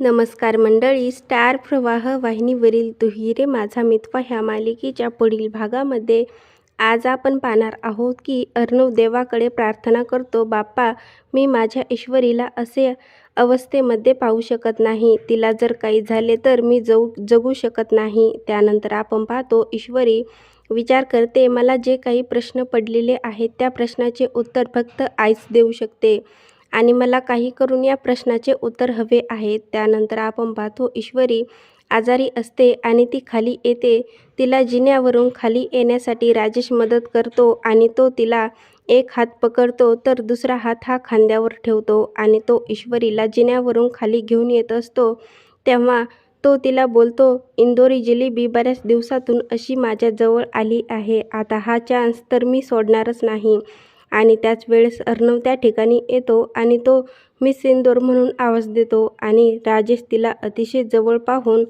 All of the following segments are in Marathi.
नमस्कार मंडळी स्टार प्रवाह वाहिनीवरील दुहिरे माझा मितवा ह्या मालिकेच्या पुढील भागामध्ये. आज आपण पाहणार आहोत की अर्णव देवाकडे प्रार्थना करतो बाप्पा मी माझ्या ईश्वरीला असे अवस्थेमध्ये पाहू शकत नाही. तिला जर काही झाले तर मी जगू जगू शकत नाही. त्यानंतर आपण पाहतो ईश्वरी विचार करते मला जे काही प्रश्न पडलेले आहेत त्या प्रश्नाचे उत्तर फक्त आईच देऊ शकते. आणि मला काही करून या प्रश्नाचे उत्तर हवे आहे. त्यानंतर आपण पाहतो ईश्वरी आजारी असते आणि ती खाली येते. तिला जिन्यावरून खाली येण्यासाठी राजेश मदत करतो आणि तो तिला एक हात पकडतो तर दुसरा हात हा खांद्यावर ठेवतो आणि तो ईश्वरीला जिन्यावरून खाली घेऊन येत असतो. तेव्हा तो तिला बोलतो इंदोरी जिलेबी बऱ्याच दिवसातून अशी माझ्याजवळ आली आहे. आता हा चान्स तर मी सोडणारच नाही. आणि त्याच वेळेस अर्णव त्या ठिकाणी येतो आणि तो मिस इंदोर म्हणून आवाज देतो आणि राजेश तिला अतिशय जवळ पाहून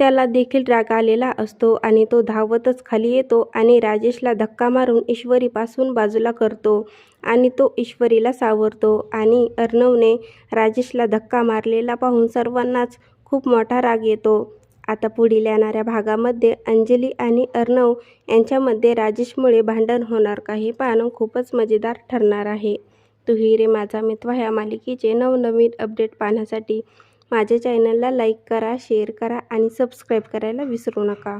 त्याला देखील राग आलेला असतो आणि तो धावतच खाली येतो आणि राजेशला धक्का मारून ईश्वरीपासून बाजूला करतो आणि तो ईश्वरीला सावरतो आणि अर्णवने राजेशला धक्का मारलेला पाहून सर्वांनाच खूप मोठा राग येतो. आता पुढील येणाऱ्या भागामध्ये अंजली आणि अर्णव यांच्यामध्ये राजेशमुळे भांडण होणार. का हे पाहणं खूपच मजेदार ठरणार आहे. तुही रे माझा मित्र ह्या मालिकेचे नवनवीन अपडेट पाहण्यासाठी माझ्या चॅनलला लाईक करा शेअर करा आणि सबस्क्राईब करायला विसरू नका.